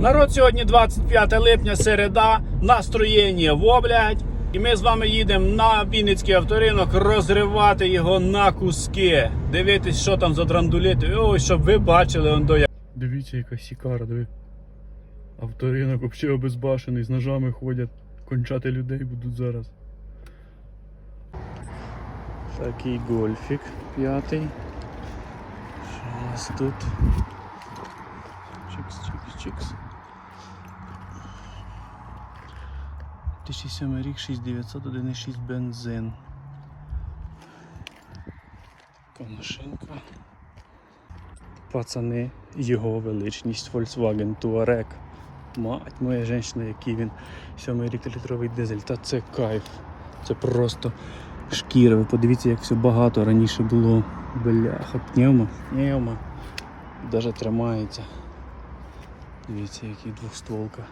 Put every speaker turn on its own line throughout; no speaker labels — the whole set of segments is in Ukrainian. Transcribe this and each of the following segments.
Народ сьогодні 25 липня, середа, настроєння воблять. І ми з вами їдемо на Вінницький авторинок розривати його на куски. Дивитись, що там за драндулети. Ой, щоб ви бачили он до як. Дивіться, яка сікара, диви. Авторинок взагалі обезбашений, з ножами ходять. Кончати людей будуть зараз. Такий гольфік п'ятий. Що у нас тут? Чикс, чикс, чикс. 2007 рік 6900 1.6 бензин. Машинка. Пацани, його величність Volkswagen Touareg. Мать моя жінка, який він 7 рік літровий дизель. Та це кайф. Це просто шкіра. Ви подивіться, як все багато раніше було. Бляха, пневма, пневма. Даже тримається. Дивіться, який двохстволка.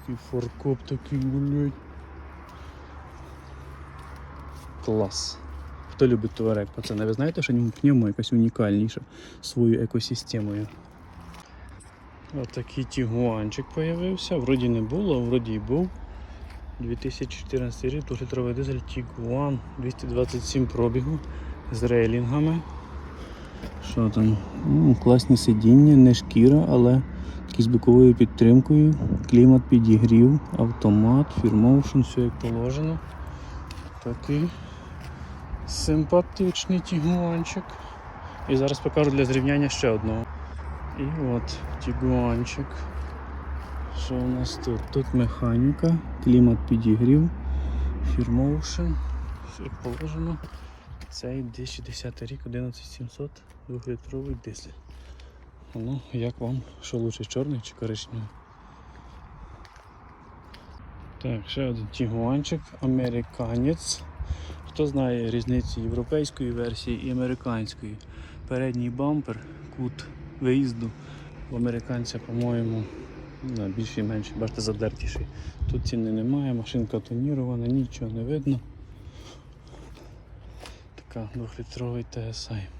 Такий форкоп такий, блядь. Клас. Хто любить туарек, пацани? Ви знаєте, що пневма якась унікальніша своєю екосистемою. Отакий тігуанчик появився. Вроді не було, а вроді і був. 2014 рік, двохлітровий дизель Tiguan 227 пробігу з рейлінгами. Що там? Ну, класні сидіння, не шкіра, але з боковою підтримкою, клімат підігрів, автомат, фірмоушен, все як положено. Такий симпатичний тігуанчик. І зараз покажу для зрівняння ще одного. І от тігуанчик. Що у нас тут? Тут механіка, клімат підігрів, фірмоушен, все як положено. Цей 2010 рік 11700 2-літровий дизель. Ну, як вам? Що лучше, чорний чи коричневий? Так, ще один тігуанчик, американець. Хто знає різницю європейської версії і американської? Передній бампер, кут виїзду у американця, по-моєму, ну, більше і менше, бачите, задертіший. Тут ціни немає, машинка тонірована, нічого не видно. Така 2-літровий TSI.